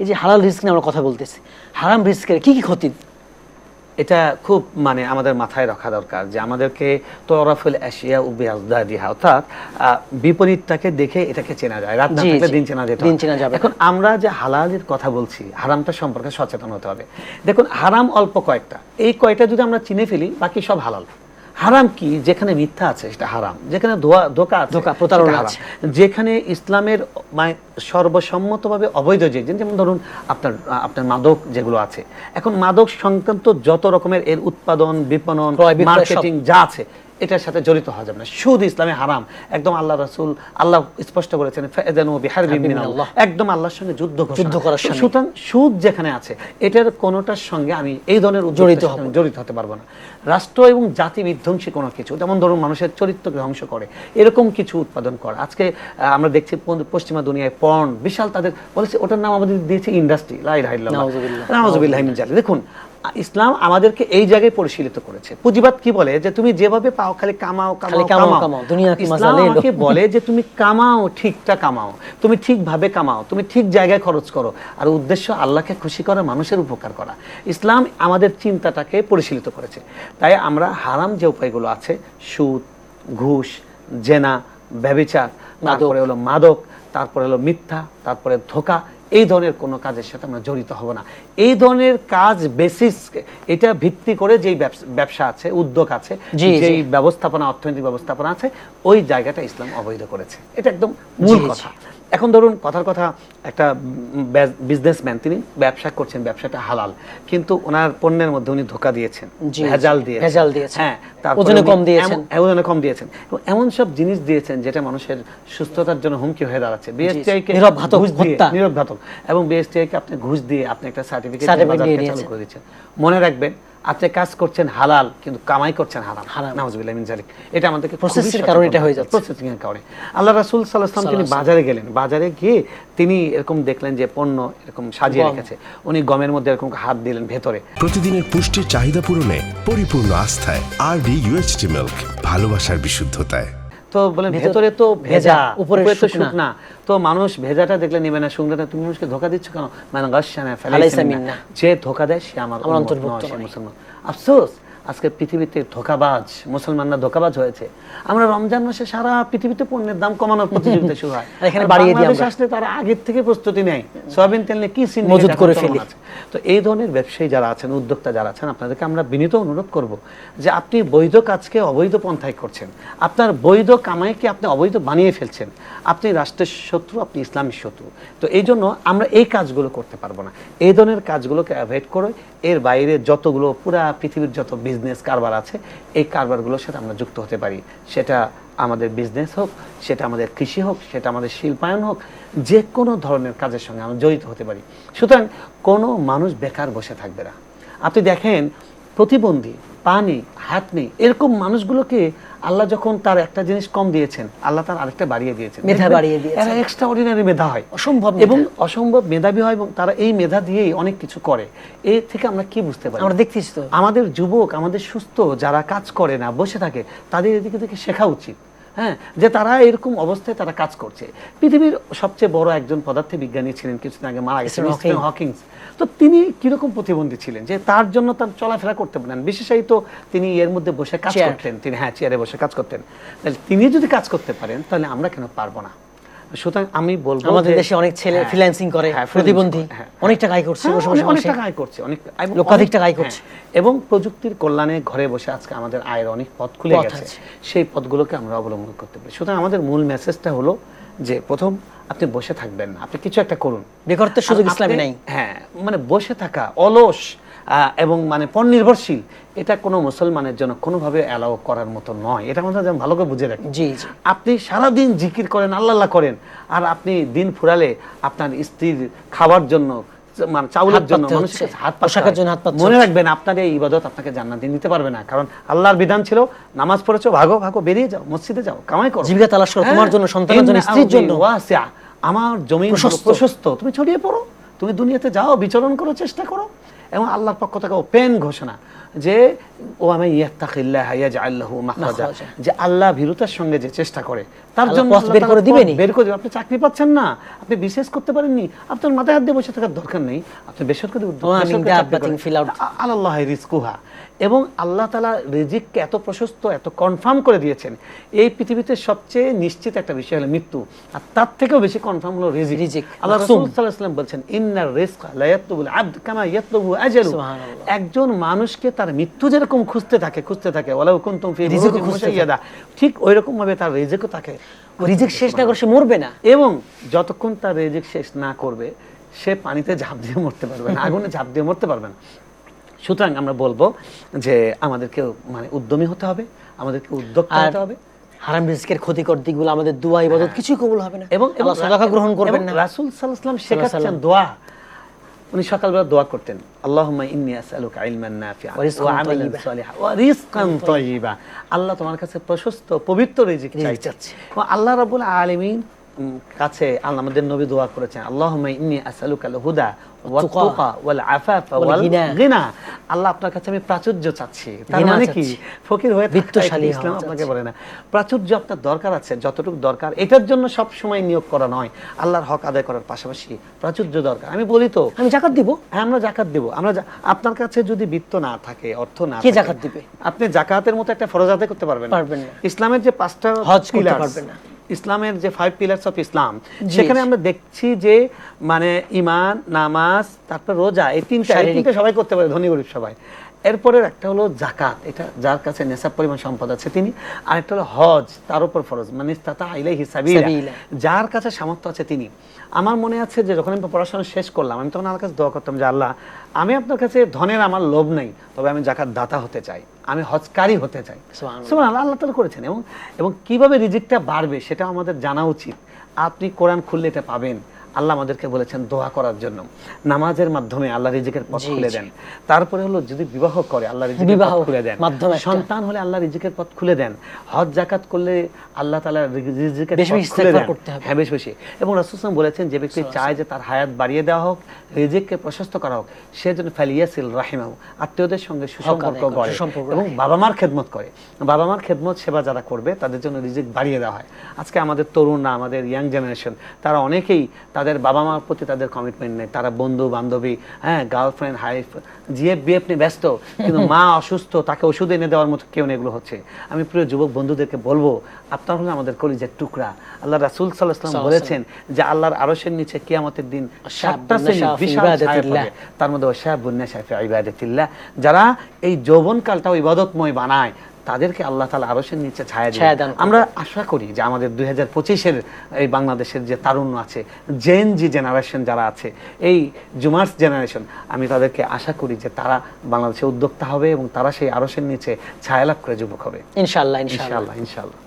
এই যে হালাল রিস্ক নিয়ে আমরা কথা বলতেছি হারাম রিস্কের কি কি ক্ষতি? এটা খুব মানে আমাদের মাথায় রাখা দরকার যে আমাদেরকে তরফুল এশিয়া উবিয়া অর্থাৎ আহ, বিপরীতটাকে দেখে এটাকে চেনা যায় রাত না থাকলে দিন চেনা যেত। দিন চেনা যাবে। এখন আমরা যে হালালের কথা বলছি হারামটা সম্পর্কে সচেতন হতে হবে। দেখুন হারাম অল্প কয়েকটা। এই কয়টা যদি আমরা চিনে ফেলি বাকি সব হালাল। হারাম কি যেখানে মিথ্যা আছে সেটা হারাম যেখানে ধোয়া- ধোকা আছে ধোঁকা, প্রতারণা আছে। যেখানে ইসলামের মানে সর্বসম্মতভাবে অবৈধ যে যেমন ধরুন আপনার আপনার মাদক যেগুলো আছে এখন মাদক সংক্রান্ত যত রকমের এর উৎপাদন বিপণন। মার্কেটিং যা আছে এটার সাথে জড়িত হওয়া যাবে না। সুদ ইসলামে হারাম। একদম আল্লাহ রাসূল আল্লাহ স্পষ্ট মিনাল্লাহ একদম আল্লাহর সঙ্গে যুদ্ধ যুদ্ধ করার সুতরাং সুদ যেখানে আছে এটার কোনোটার সঙ্গে আমি এই ধরনের জড়িত জড়িত হতে পারব না। রাষ্ট্র এবং জাতি বিধ্বংসী কোনো কিছু যেমন ধরুন মানুষের চরিত্রকে ধ্বংস করে এরকম কিছু উৎপাদন করে। আজকে আমরা দেখছি পশ্চিমা দুনিয়ায় পর্ন বিশাল তাদের বলেছে ওটার নাম আমাদের দিয়েছে ইন্ডাস্ট্রি লাই নাউজুবিল্লাহ। নাউজুবিল্লাহ দেখুন ইসলাম আমাদেরকে এই জায়গায় পরিশীলিত করেছে। পুঁজিবাদ কি বলে? যে তুমি যেভাবে পাও খালি কামাও দুনিয়া ইসলাম। আমাকে বলে যে তুমি কামাও ঠিকটা কামাও। তুমি ঠিকভাবে কামাও তুমি ঠিক জায়গায় খরচ করো। আর উদ্দেশ্য আল্লাহকে খুশি করা মানুষের উপকার করা। ইসলাম আমাদের চিন্তাটাকে পরিশীলিত করেছে। তাই আমরা হারাম যে উপায়গুলো আছে সুদ ঘুষ জেনা ব্যবিচার তারপরে হলো মাদক তারপরে হলো মিথ্যা তারপরে ধোকা এই ধরনের কোনো কাজের সাথে আমরা জড়িত হব না এই ধরনের কাজ বেসিস এটা ভিত্তি করে যেই ব্যবসা- আছে উদ্যোগ আছে। যেই ব্যবস্থাপনা অর্থনৈতিক ব্যবস্থাপনা আছে ওই জায়গাটা ইসলাম অবৈধ করেছে এটা একদম মূল। কথা এখন ধরুন কথার কথা একটা বিজনেসম্যান তিনি ব্যবসা করছেন ব্যবসাটা হালাল কিন্তু ওনার পণ্যের মধ্যে উনি ধোকা দিয়েছেন ভেজাল দিয়েছেন ভেজাল দিয়েছেন। হ্যাঁ তারপরে ওজনে কম দিয়েছেন। এমন- ওজনে কম দিয়েছেন এমন সব জিনিস দিয়েছেন যেটা মানুষের সুস্থতার জন্য হুমকি হয়ে দাঁড়াচ্ছে বিএসটিআই কে নীরব ঘাতক, দিয়ে। নীরব ঘাতক এবং বিএসটিআই কে আপনি ঘুষ দিয়ে আপনি একটা সার্টিফিকেট দিয়ে চালু দিয়েছেন। করে দিচ্ছেন মনে রাখবেন আপনি কাজ করছেন হালাল কিন্তু কামাই করছেন হারাম। হারাম। নাউজুবিল্লাহ মিন জালিক। এটা আমাদেরকে প্রসেসের কারণে এটা হয়ে যাচ্ছে। প্রসেসিং এর কারণে। আল্লাহ রাসূল সাল্লাল্লাহু আলাইহি ওয়াসাল্লাম তিনি বাজারে গেলেন। বাজারে গিয়ে তিনি এরকম দেখলেন যে পণ্য এরকম সাজিয়ে রেখেছে। উনি গমের মধ্যে এরকম হাত দিলেন ভেতরে। প্রতিদিনের পুষ্টির চাহিদা পূরণে পরিপূর্ণ আস্থায় আর ডি ইউএসটি মিল্ক ভালোবাসার বিশুদ্ধতায়। তো বলেন ভেতরে তো ভেজা উপরে তো শুকনা। তো মানুষ ভেজাটা দেখলে নেবে না শুকনাটা তুমি মানুষকে ধোকা দিচ্ছ কেন মানে। মিন্না যে ধোকা দেয় সে আমার অন্তর্ভুক্ত। মুসলমান আফসোস আজকে পৃথিবীতে ধোকাবাজ মুসলমানরা ধোকাবাজ হয়েছে আমরা রমজান মাসে সারা পৃথিবীতে পণ্যের দাম কমানোর প্রতিযোগিতা শুরু হয় এখানে বাড়িয়ে আমরা। আসলে তারা আগের থেকে প্রস্তুতি নেয় সয়াবিন তেল নিয়ে কি syndicate মজুত করে ফেলি। তো এই ধরনের ব্যবসায়ী যারা আছেন, উদ্যোক্তা যারা আছেন, আপনাদেরকে আমরা বিনীত অনুরোধ করব যে আপনি বৈধ কাজকে অবৈধ পন্থায় করছেন। আপনার বৈধ কামাইকে আপনি অবৈধ বানিয়ে ফেলছেন। আপনি রাষ্ট্রের শত্রু, আপনি ইসলামের শত্রু। তো এই জন্য আমরা এই কাজগুলো করতে পারব না। এই ধরনের কাজগুলোকে অ্যাভয়েড করে এর বাইরে যতগুলো পুরা পৃথিবীর যত বিজনেস কারবার আছে, এই কারবারগুলোর সাথে আমরা যুক্ত হতে পারি। সেটা আমাদের বিজনেস হোক, সেটা আমাদের কৃষি হোক, সেটা আমাদের শিল্পায়ন হোক, যে কোনো ধরনের কাজের সঙ্গে আমরা জড়িত হতে পারি। সুতরাং কোনো মানুষ বেকার বসে থাকবে না। আপনি দেখেন, প্রতিবন্ধী পা নেই হাত নেই এরকম মানুষগুলোকে আল্লাহ যখন তার একটা জিনিস কম দিয়েছেন আল্লাহ তার আরেকটা বাড়িয়ে দিয়েছেন। মেধা বাড়িয়ে দিয়েছেন। এরা এক্সট্রা অর্ডিনারি মেধা হয়। অসম্ভব এবং অসম্ভব মেধাবী হয় এবং তারা এই মেধা দিয়েই অনেক কিছু করে। এ থেকে আমরা কি বুঝতে পারি? আমরা দেখতেছি তো। আমাদের যুবক আমাদের সুস্থ যারা কাজ করে না বসে থাকে তাদের এদিকে থেকে শেখা উচিত। হ্যাঁ যে তারা এরকম অবস্থায় তারা কাজ করছে। পৃথিবীর সবচেয়ে বড় একজন পদার্থ বিজ্ঞানী ছিলেন কিছুদিন আগে মারা গেছেন হকিং। হকিংস তো তিনি কীরকম প্রতিবন্ধী ছিলেন? যে তার জন্য তার চলাফেরা করতে পারেন। বিশেষায়িত তিনি এর মধ্যে বসে কাজ করতেন। তিনি হ্যাঁ চেয়ারে বসে কাজ করতেন। তাহলে তিনি যদি কাজ করতে পারেন তাহলে আমরা কেন পারব না? সুতরাং আমি বলব আমাদের দেশে অনেক ছেলে freelancing করে, হ্যাঁ, প্রতিবন্ধী, হ্যাঁ, অনেক টাকা আয় করছে, হ্যাঁ, বসে বসে। অনেক- টাকা আয় করছে অনেক এবং লক্ষাধিক টাকা আয় করছে। এবং প্রযুক্তির কল্যাণে ঘরে বসে আজকে আমাদের আয়ের অনেক পথ খুলে পথ গেছে। সেই পথগুলোকে আমরা অবলম্বন করতে পারি। সুতরাং আমাদের মূল মেসেজটা হলো যে প্রথম আপনি বসে থাকবেন না। আপনি কিছু একটা করুন। বেকারত্বের সুযোগ ইসলামে নাই। হ্যাঁ মানে বসে থাকা অলস। এবং মানে পণ নির্ভরশীল এটা কোনো মুসলমানের জন্য কোনোভাবে অ্যালাউ করার মতো নয় এটা আমাদের যেন ভালো করে বুঝে রাখি জি আপনি সারাদিন জিকির করেন আল্লাহ আল্লাহ করেন আর আপনি দিন ফুরালে আপনার স্ত্রীর খাওয়ার জন্য মানে চাউলের জন্য মানুষের হাত পোশাকের জন্য হাত মনে রাখবেন আপনার এই ইবাদত আপনাকে জান্নাতে নিতে পারবে না কারণ আল্লাহর বিধান ছিল নামাজ পড়েছো ভাগো ভাগো বেরিয়ে যাও মসজিদে যাও কামাই করো জীবিকা তালাশ করো, তোমার হ্যাঁ। জন্য, সন্তানের জন্য, স্ত্রীর জন্য। আমার জমি। প্রশস্ত তুমি ছড়িয়ে পড়ো তুমি দুনিয়াতে যাও বিচরণ করো চেষ্টা করো এবং আল্লাহর পক্ষ থেকে ওপেন ঘোষণা যে ও আমি ইয়াত্তাকিল্লাহ ইয়াজআল্লাহু আল্লাহ মাখরাজা। যে আল্লাহ ভীরুতার সঙ্গে যে চেষ্টা করে তার জন্য বের করে দিবেন বের করে আপনি চাকরি পাচ্ছেন না আপনি বিশেষ করতে পারেননি আপনার মাথায় হাত দিয়ে বসে থাকার দরকার নেই আপনি বেসরকারি উদ্যোগ আল্লাহ রিজকুহা। এবং আল্লাহ তালা রিজিককে এত প্রশস্ত এত কনফার্ম করে দিয়েছেন। এই পৃথিবীতে সবচেয়ে নিশ্চিত একটা বিষয় হলো মৃত্যু। আর তার থেকেও বেশি কনফার্ম হলো রিজিক। রিজিক, আল্লাহ মাকসুম। রাসূল সাল্লাল্লাহু আলাইহি ওয়াসাল্লাম বলছেন ইন্নার রিজকা কামা আজালু একজন মানুষকে তার মৃত্যু যেরকম খুঁজতে থাকে খুঁজতে থাকে ওয়ালাউ কুনতুম ফি থাকে। মুশাইয়াদা। ঠিক ওইরকম ভাবে তার রিজিকও থাকে। রিজিক শেষ না করে সে মরবে না। এবং যতক্ষণ তার রিজিক শেষ না করবে সে পানিতে ঝাঁপ দিয়ে মরতে পারবে না আগুনে ঝাঁপ দিয়ে মরতে পারবে না। সুতরাং আমরা বলব যে আমাদেরকে মানে উদ্যমী হতে হবে আমাদেরকে উদ্যোক্তা হতে হবে। হারাম রিস্কের ক্ষতিকর দিকগুলো আমাদের দুয়া ইবাদত কিছুই কবুল হবে না। এবং এবং সাদাকা গ্রহণ করবেন না। রাসূল সাল্লাল্লাহু আলাইহি ওয়াসাল্লাম শেখাচ্ছেন দোয়া। উনি সকালবেলা দোয়া করতেন আল্লাহুম্মা ইন্নী আসআলুকা ইলমান নাফিআ ওয়া আমালান সালিহা। ওয়া রিজকান তাইয়্যিবা আল্লাহ তোমার কাছে প্রশস্ত পবিত্র রিজিক চাই চাচ্ছি। আল্লাহ রাব্বুল আলামিন কাছে আল্লাহ আমাদের নবী দোয়া করেছেন আল্লাহুম্মা ইন্নী হুদা ওয়াল আফাফা ওয়াল গিনা। আল্লাহ আপনার কাছে আমি প্রাচুর্য চাচ্ছি। তার মানে কি? ফকির হয়ে বিত্তশালী ইসলাম আপনাকে বলে না। প্রাচুর্য আপনার দরকার আছে যতটুকু দরকার। এটার জন্য সব সময় নিয়োগ করা নয়। আল্লাহর হক আদায় করার পাশাপাশি প্রাচুর্য দরকার। আমি বলি তো আমি জাকাত দিব। হ্যাঁ আমরা জাকাত দেব। আমরা আপনার কাছে যদি বিত্ত না থাকে অর্থ না কে দিবে? আপনি জাকাতের মতো একটা ফরজ আদায় করতে পারবেন পারবেন না। ইসলামের যে পাঁচটা হজ করতে পারবেন না। ইসলামের যে ফাইভ পিলার্স অফ ইসলাম সেখানে আমরা দেখছি যে মানে ইমান নামাজ তারপর রোজা এই তিনটা এই তিনটা সবাই করতে পারে ধনী গরিব সবাই। এরপরের একটা হলো জাকাত এটা যার কাছে নেশাব পরিমাণ সম্পদ আছে তিনি। আর একটা হলো হজ তার উপর ফরজ। মানে তাতা আইলে হিসাবিলা যার কাছে সামর্থ্য আছে তিনি। আমার মনে আছে যে যখন আমি পড়াশোনা শেষ করলাম আমি তখন আমার কাছে দোয়া করতাম যে আল্লাহ আমি আপনার কাছে ধনের আমার লোভ নেই তবে আমি জাকাত দাতা হতে চাই। আমি হজকারী হতে চাই। সুবহানাল্লাহ। সুবহানাল্লাহ, আল্লাহ তালা করেছেন। এবং এবং কীভাবে রিজিকটা বাড়বে সেটা আমাদের জানা উচিত। আপনি কোরআন খুললে এটা পাবেন। আল্লাহ আমাদেরকে বলেছেন দোয়া করার জন্য। নামাজের মাধ্যমে আল্লাহ রিজিকের পথ খুলে দেন। তারপরে হলো যদি বিবাহ করে আল্লাহ রিজিকের বিবাহ খুলে দেন। মাধ্যম। সন্তান হলে আল্লাহ রিজিকের পথ খুলে দেন। হজ জাকাত করলে আল্লাহ তাআলা রিজিকের বেশি পথ খুলে দেন। হ্যাঁ বেশ বেশি। এবং রাসূল বলেছেন যে ব্যক্তি চায় যে তার হায়াত বাড়িয়ে দেওয়া হোক রিজিককে প্রশস্ত করা হোক সে যেন ফালিয়াসিল রাহিমাহু আত্মীয়দের সঙ্গে সুসম্পর্ক করে এবং বাবা মার খেদমত করে। বাবা মার খেদমত সেবা যারা করবে তাদের জন্য রিজিক বাড়িয়ে দেওয়া হয়। আজকে আমাদের তরুণরা আমাদের ইয়াং জেনারেশন তারা অনেকেই তাদের বাবা মার প্রতি তাদের কমিটমেন্ট নেই। তারা বন্ধু বান্ধবী হ্যাঁ গার্লফ্রেন্ড হাইফ জিএফ বিএফ নিয়ে ব্যস্ত কিন্তু মা অসুস্থ তাকে ওষুধ এনে দেওয়ার মতো কেউ এগুলো হচ্ছে। আমি প্রিয় যুবক বন্ধুদেরকে বলব আপনার হলো আমাদের কলিজের টুকরা। আল্লাহ রাসূল আলাইহি বলেছেন যে আল্লাহর আরশের নিচে কিয়ামতের দিন সাতটা শ্রেণি বিশাল। তার মধ্যে নাশা ফি ইবাদাতিল্লাহ। যারা এই যৌবনকালটাও ইবাদতময় বানায় তাদেরকে আল্লাহ তালা আরসের নিচে ছায়া ছায়া দেন আমরা আশা করি যে আমাদের দুই হাজার পঁচিশের এই বাংলাদেশের যে তারুণ্য আছে জেন জি জেনারেশন যারা আছে এই জুমার্স জেনারেশন আমি তাদেরকে আশা করি যে তারা বাংলাদেশে উদ্যোক্তা হবে এবং তারা সেই আরসের নিচে ছায়া লাভ করে যুবক হবে। ইনশাল্লাহ ইনশাল্লাহ ইনশাআল্লাহ।